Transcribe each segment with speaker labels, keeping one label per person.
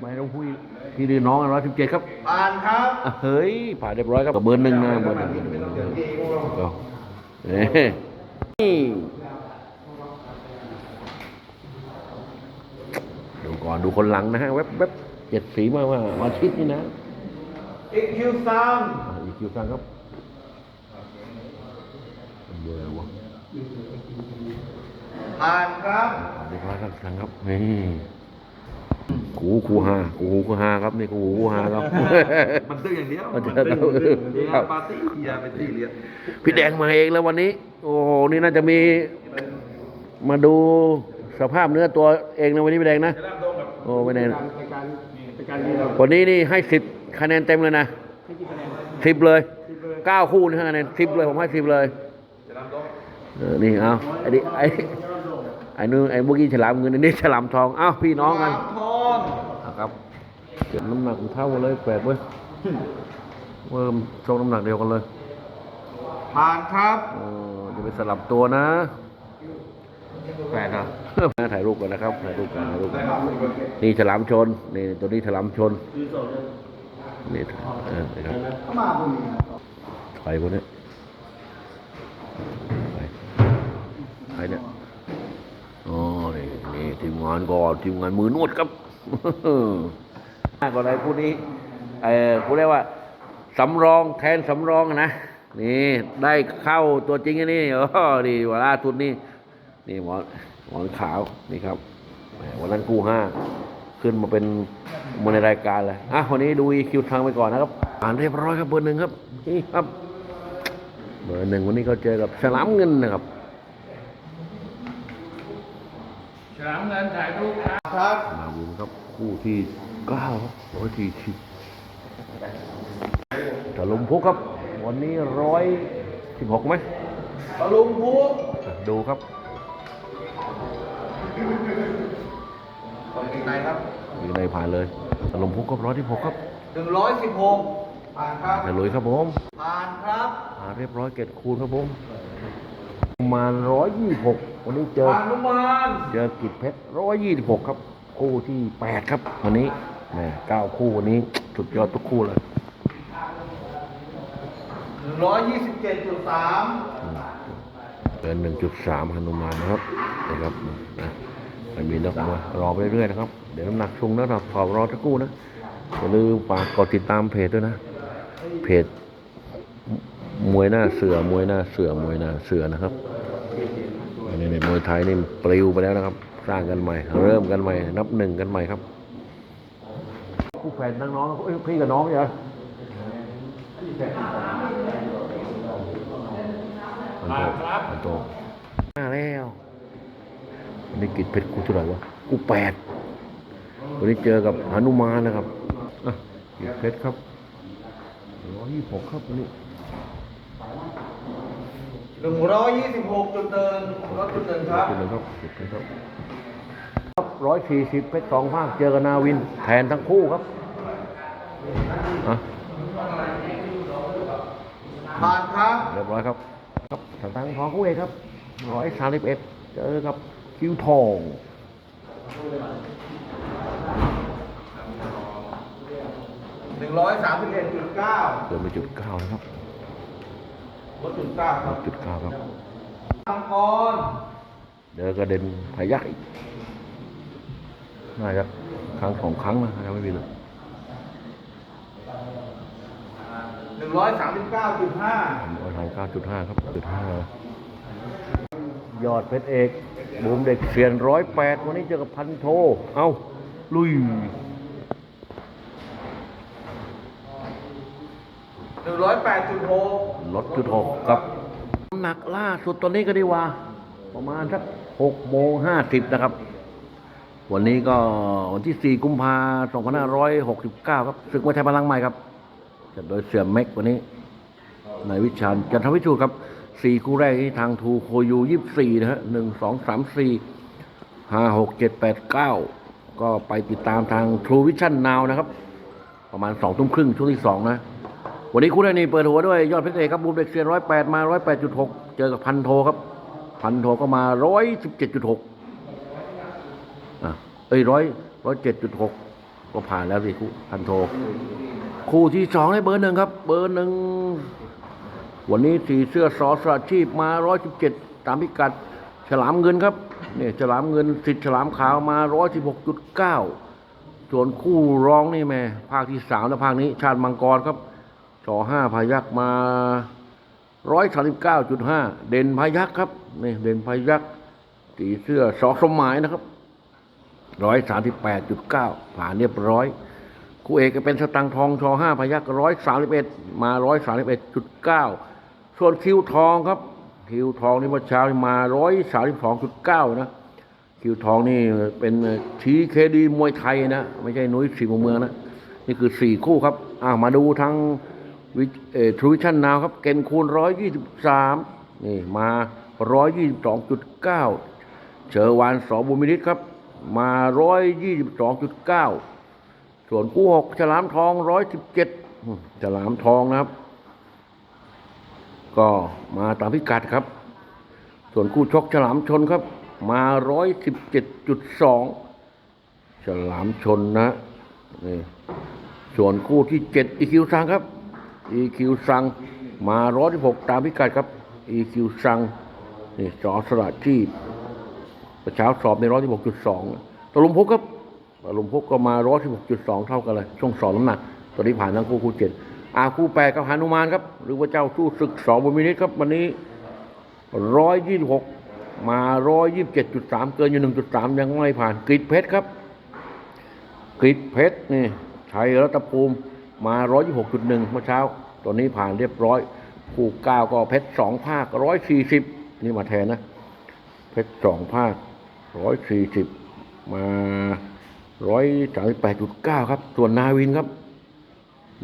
Speaker 1: ไม่ต้องคุยพี่ดีน้องร้อยสิบเจ็ดครับ
Speaker 2: ผ่านครับ
Speaker 1: อะเฮ้ยผ่านเรียบร้อยครับกับเบอร์หนึ่งนะเบอร์หนึ่งเบอร์หนึ่งเบอร์หนึ่งก็เอ้ยนี่ดูก่อนดูคนหลังนะฮะเว็บเว็บเจ็ดสีมาว่ามาชิดนี่นะ
Speaker 2: อีกคิวซัง
Speaker 1: อะอีกคิวซังครับเบอร์อะไรวะ
Speaker 2: ผ่านครับ
Speaker 1: เรียบร้อยครับซังครับนี่ กูคูฮากูหูคูฮาครับนี่กูหูคูฮาครับ
Speaker 2: มันตึ้งอย่างเดียว
Speaker 1: มันตึ้ง
Speaker 2: ตึ้ง
Speaker 1: ครับ
Speaker 2: ปาร์ตี้เฮียเป็นที่เรียน
Speaker 1: พี่แดงมาเองแล้ววันนี้ โอ้โหนี่น่าจะมีมาดูสภาพเนื้อตัวเองนะวันนี้พี่แดงนะโอ้ไม่แน่นะวันนี้นี่ให้สิบคะแนนเต็มเลยนะสิบเลยเก้าคู่นะคะแนนสิบเลยผมให้สิบเลยเออนี่เอาไอ้นี่ไอ้ไอ้นู่นไอ้เมื่อกี้ฉลามเงินอันนี้ฉลามทองเอ้าพี่น้องกัน
Speaker 2: ทอง
Speaker 1: อะครับ เจ็ดน้ำหนักเท่ากันเลยแปดเว้ยเริ่มชกน้ำหนักเดียวกันเลย
Speaker 2: ผ่านครับ
Speaker 1: เออจะไปสลับตัวนะ
Speaker 2: แปดครับ
Speaker 1: มาถ่ายรูปกันนะครับถ่ายรูปกันถ่ายรูปกันนี่ฉลามชนนี่ตัวนี้ฉลามชนนี่เออนะครับใครคนนี้ใครใครเนี่ยอ๋อนี่นี่ทีมงานก่อนทีมงานมือนวดครับ ก็อะไรผู้นี้เออผู้เรียกว่าสำรองแทนสำรองอะนะนี่ได้เข้าตัวจริงอันนี่โอ้ดีวาล่าสุดนี่นี่หมอนหมอนขาวนี่ครับแหมวันนั้นคู่ห้าขึ้นมาเป็นมาในรายการเลยอะวันนี้ดูอีคิวทางไปก่อนนะครับ อ่านเรียบร้อยครับเบอร์หนึ่งครับนี่ครับเบอร์หนึ่งวันนี้เขาเจอกับฉลามเงินนะครับ
Speaker 2: ฉลามเงินถ่ายรูปครับครับ
Speaker 1: มาวินครับคู่ที่ เก้าครับร้อยสี่สิบตะลุมพุกครับ วันนี้ร้อยสิบหกไหม
Speaker 2: ตะลุงพุก
Speaker 1: อะดูครับ
Speaker 2: ไหนครับ
Speaker 1: มีในผ่านเลยตะลุมพุกครับร้อยที่หกครับ
Speaker 2: หนึ่งร้อยสิบหกผ่านครับ
Speaker 1: จะลุยครับผม
Speaker 2: ผ่านครับ
Speaker 1: ผ่านเรียบร้อยเกตคูณครับผมประมาณร้อยยี่หกวันนี้เจอ
Speaker 2: ผ่านนุมาน
Speaker 1: เจอกิจเพชรร้อยยี่สิบหกครับคู่ที่แปดครับ วันนี้ แหม่เก้าคู่วันนี้สุดยอดทุกคู่เลย
Speaker 2: หนึ่งร้อยยี่สิบเจ็ดจุดสาม
Speaker 1: เกิน1.3ฮนุมานนะครับนะครับนะมันมีนักมวยรอไปเรื่อยๆนะครับ เดี๋ยวน้ำหนักชุงนะครับขอบรอสักครู่นะอย่าลืมฝากกดติดตามเพจด้วยนะ เพจมวยหน้าเสือมวยหน้าเสือมวยหน้าเสือนะครับในในมวยไทยนี่ปลิวไปแล้วนะครับ สร้างกันใหม่ เริ่มกันใหม่ นับหนึ่งกันใหม่ครับ คู่แฝดน้องๆเอ้ยพี่กับน้องเหรอมันโตมันโตมาแล้ววันนี้กิจเพชรกูเท่าไหร่วะกูแปดวันนี้เจอกับหนุมานนะครับอะกิจเพชรครับร้อยยี่สิบหกครับวันนี้
Speaker 2: หนึ่งร้อยยี่สิบหกจุดหนึ่งร้อยจุดหนึ่งครับ
Speaker 1: กิจเลยครับกิจเพชรครับค รับร้อยสี่สิบเพชรสองภาคเจอกับนาวิน แทนทั้งคู่ครับอะ
Speaker 2: ผ่านครับ
Speaker 1: เรียบร้อยครับครับทางทางของคู่เอกครับร้อยสามสิบเอ็ดเจอกับคิวทอง
Speaker 2: หนึ่งร้อยสามสิบเอ็ดจุดเก้า
Speaker 1: เดินไปจุดเก้านะครับ
Speaker 2: ลดจุดเก้าครับ
Speaker 1: จุดเก้าครับ
Speaker 2: มังกร
Speaker 1: เดี๋ยวกระเด็นพยักอีก น่าจะครั้งสองครั้งนะยังไม่มีเลย
Speaker 2: หนึ่งร้อยสามสิบเก้าจุดห้า
Speaker 1: ร้อยสามเก้าจุดห้าครับจุดห้ายอดเพชรเอกบูมเด็กเสียนร้อยแปดวันนี้เจอกับพันโท เอาลุย
Speaker 2: หนึ่งร้อยแปดจุดหก
Speaker 1: ลดจุดหกครับน้ำหนักล่าสุดตอนนี้ก็ดีว่า ประมาณสักหกโมงห้าสิบนะครับ วันนี้ก็วันที่ 4 กุมภาพันธ์2569 ครับศึกมวยไทยพลังใหม่ครับจัดโดยเสี่ยมเม็กวันนี้นายวิชานจันทวิชูครับ 4 คู่แรกที่ทางทูโคยู 24 นะฮะ 1 2 3 4 5 6 7 8 9 ก็ไปติดตามทางทูวิชันนาวนะครับ ประมาณ 2 ทุ่มครึ่งช่วงที่ 2 นะ วันนี้คู่แรกนี่เปิดหัวด้วย ยอดเพชรเอกครับบูมเด็กเซียน108 มา 108.6 เจอกับพันโทครับ พันโทก็มา 117.6 อะเอ้ยร้อยร้อยเจ็ดจุดหกก็ผ่านแล้วสิคู่พันโท คู่ที่สองให้เบอร์หนึ่งครับ เบอร์หนึ่งวันนี้สีเสื้อสอสระชีพมาร้อยสิบเจ็ดตามพิกัด ฉลามเงินครับเนี่ยฉลามเงินสิทธิ์ฉลามขาวมาร้อยสิบหกจุดเก้าส่วนคู่ร้องนี่แม่ภาคที่สามและภาคนี้ ชาติมังกรครับชอห้าพายักมาร้อยสามสิบเก้าจุดห้าเด่นพายักครับนี่เด่นพายักสีเสื้อสอสมหมายนะครับ ร้อยสามสิบแปดจุดเก้าผ่านเรียบร้อยคู่เอกก็เป็นสตังทองชอห้าพยักร้อยสามสิบเอ็ดมาร้อยสามสิบเอ็ดจุดเก้าส่วนคิวทองครับ คิวทองนี่เมื่อเช้ามาร้อยสามสิบสองจุดเก้านะคิวทองนี่เป็นทีเคดีมวยไทยนะ ไม่ใช่นุ้ยสีมุมเมืองนะ นี่คือสี่คู่ครับอ่ามาดูทางวิเอทวิชั่นนาวครับ เกณฑ์คูณร้อยยี่สิบสามนี่มาร้อยยี่สิบสองจุดเก้าเชอวานสอบุญมินิตครับ มาร้อยยี่สิบสองจุดเก้าส่วนคู่หกฉลามทองร้อยสิบเจ็ดฉลามทองนะครับ ก็มาตามพิกัดครับ ส่วนคู่ชกฉลามชนครับ มาร้อยสิบเจ็ดจุดสองฉลามชนนะนี่ส่วนคู่ที่เจ็ดอีคิวซังครับอีคิวซังมาร้อยสิบหกตามพิกัดครับอีคิวซังนี่สอสระที่ประ เช้าสอบในร้อยสิบหกจุดสองตะลุมพุกครับปลุมพกก็มาร้อยสิบหกจุดสองเท่ากันเลย ช่วงสองน้ำหนัก ตอนนี้ผ่านทั้งคู่คู่เจ็ดอาคู่แปดกับหานุมานครับ หรือว่าเจ้าสู้ศึกสองบุญมินิครับ วันนี้ร้อยยี่สิบหกมาร้อยยี่สิบเจ็ดจุดสามเกินอยู่หนึ่งจุดสามยังไม่ผ่านกริดเพชรครับกริดเพชรนี่ชัยรัตภูมิมาร้อยยี่หกจุดหนึ่งเมื่อเช้าตอนนี้ผ่านเรียบร้อยคู่เก้าก็เพชรสองภาคร้อยสี่สิบนี่มาแทนนะ เพชรสองภาค ร้อยสี่สิบมาร้อยสามสิบแปดจุดเก้าครับ ส่วนนาวินครับ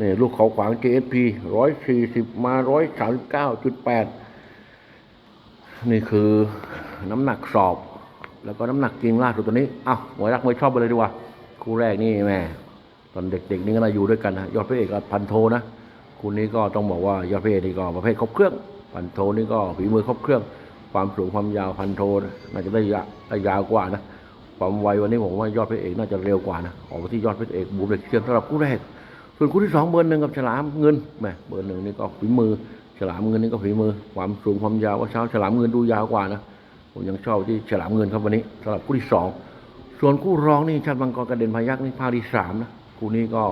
Speaker 1: นี่ลูกเขาขวาง JSP ร้อยสี่สิบมาร้อยสามสิบเก้าจุดแปดนี่คือน้ำหนักสอบ แล้วก็น้ำหนักจริงล่าสุดตัวนี้ อ้าวหมวยรักมวยชอบไปเลยดีกว่า คู่แรกนี่แม่ตอนเด็กๆนี่ก็น่าอยู่ด้วยกันนะยอดพระเอกกับพันโทนะ คู่นี้ก็ต้องบอกว่ายอดพระเอกนี่ก็ประเภทครบเครื่อง พันโทนี่ก็ฝีมือครบเครื่อง ความสูงความยาวพันโทน่าจะได้ยายาวกว่านะ ความไววันนี้ผมว่ายอดพระเอกน่าจะเร็วกว่านะออกไปที่ยอดพระเอกบูมเด็กเชียงสำหรับคู่แรก ส่วนคู่ที่สองเบอร์หนึ่งกับฉลามเงินแหมเบอร์หนึ่งนี่ก็ฝีมือ ฉลามเงินนี่ก็ฝีมือ ความสูงความยาวว่าเช้าฉลามเงินดูยาวกว่านะผมยังชอบที่ฉลามเงินครับวันนี้สำหรับคู่ที่สองส่วนคู่รองนี่ชาติมังกรกระเด็นพายักนี่ภาคที่สามนะคู่นี้ก็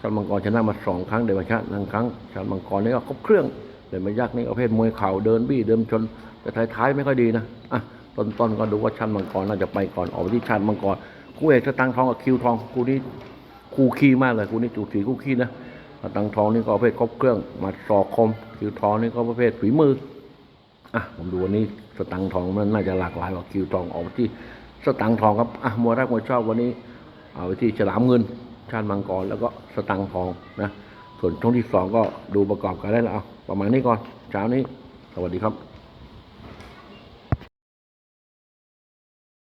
Speaker 1: ชาติมังกรชนะมาสองครั้งเดนมาชนะหนึ่งครั้งชาติมังกรนี่ก็ครบเครื่องเดนพายักนี่ประเภทมวยเข่าเดินบี้เดินชน แต่ท้ายๆไม่ค่อยดีนะอะต้นๆก็ดูว่าชาติมังกรน่าจะไปก่อนออกไปที่ชาติมังกรคู่เอกสตังทองกับคิวทองคู่นี้คู่ขี้มากเลยคู่นี้จูสีคู่ขี้นะสตังทองนี่ก็ประเภทครบเครื่องมาศอกคมคิวทองนี่ก็ประเภทฝีมืออะผมดูวันนี้สตังทองมันน่าจะหลากหลายกว่าคิวทองออกไปที่สตังทองครับอะมวยแรกมวยชอบวันนี้เอาไปที่ฉลามเงินชาติมังกรแล้วก็สตังทองนะส่วนช่วงที่สองก็ดูประกอบกันได้แล้วเอาประมาณนี้ก่อนเช้านี้ สวัสดีครับ